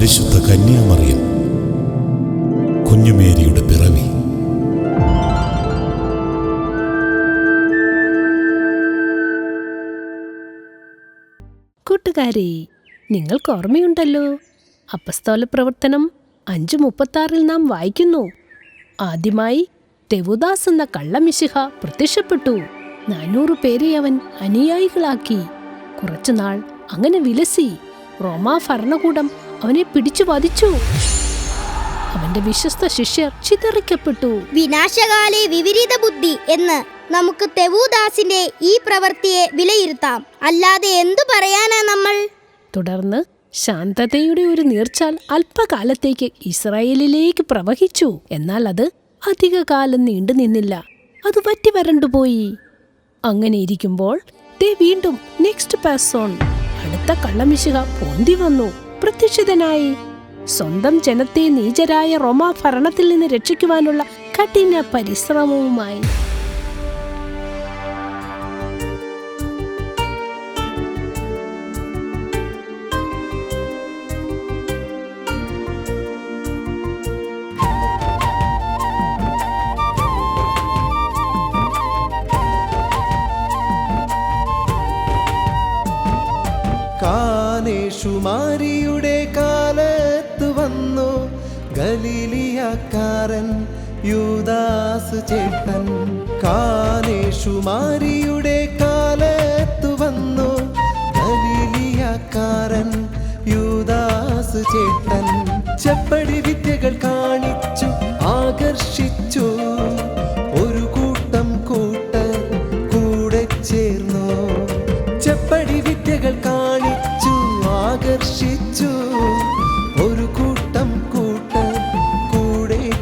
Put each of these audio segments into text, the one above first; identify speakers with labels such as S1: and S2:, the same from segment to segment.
S1: പരിശുദ്ധ കന്യാമറിയം. കുഞ്ഞുമേരിയുടെ പിറവി.
S2: കൂട്ടുകാരെ നിങ്ങൾക്ക് ഓർമ്മയുണ്ടല്ലോ? അപ്പസ്തോല പ്രവർത്തനം അഞ്ച് മുപ്പത്താറിൽ നാം വായിക്കുന്നു. ആദ്യമായി തെവുദാസ് എന്ന കള്ളമിശിഹ പ്രത്യക്ഷപ്പെട്ടു. നാനൂറ് പേരെ അവൻ അനുയായികളാക്കി. കുറച്ചുനാൾ അങ്ങനെ വിലസി. റോമാ ഭരണകൂടം അവനെ പിടിച്ചു വധിച്ചു. അവന്റെ വിശ്വസ്ത ശിഷ്യർ ചിതറിക്കപ്പെട്ടു.
S3: വിനാശകാലെ വിപരീത ബുദ്ധി എന്ന് നമുക്ക് തെവൂദാസിന്റെ ഈ പ്രവൃത്തിയെ വിലയിരുത്താം. അല്ലാതെ എന്തു പറയാനാ നമ്മൾ?
S2: തുടർന്ന് ശാന്തതയുടെ ഒരു നീർച്ചാൽ അല്പകാലത്തേക്ക് ഇസ്രായേലിലേക്ക് പ്രവഹിച്ചു. എന്നാൽ അത് അധികകാലം നീണ്ടു നിന്നില്ല. അത് വറ്റി വരണ്ടുപോയി അങ്ങനെ ഇരിക്കുമ്പോൾ ദേ വീണ്ടും നെക്സ്റ്റ് പേഴ്സൺ അടുത്ത കള്ളമിശുക പൊന്തി വന്നു. പ്രത്യക്ഷിതനായി സ്വന്തം ജനത്തെ നീചരായ റോമാ ഭരണത്തിൽ നിന്ന് രക്ഷിക്കുവാനുള്ള കഠിന പരിശ്രമവുമായി.
S4: കാനേഷുമാരിയുടെ കാലത്ത് വന്നു. ഗലീലിയക്കാരൻ യൂദാസ് ചേട്ടൻ കാനേഷുമാരിയുടെ കാലത്ത് വന്നു. ഗലീലിയക്കാരൻ യൂദാസ് ചേട്ടൻ. ചെപ്പടി വിദ്യകൾ ഒരു കൂട്ടം കൂടെ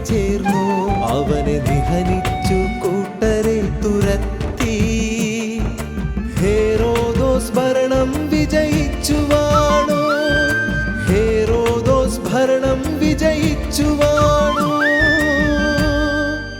S4: അവനെ തുരത്തി. ഭരണം വിജയിച്ചു ഭരണം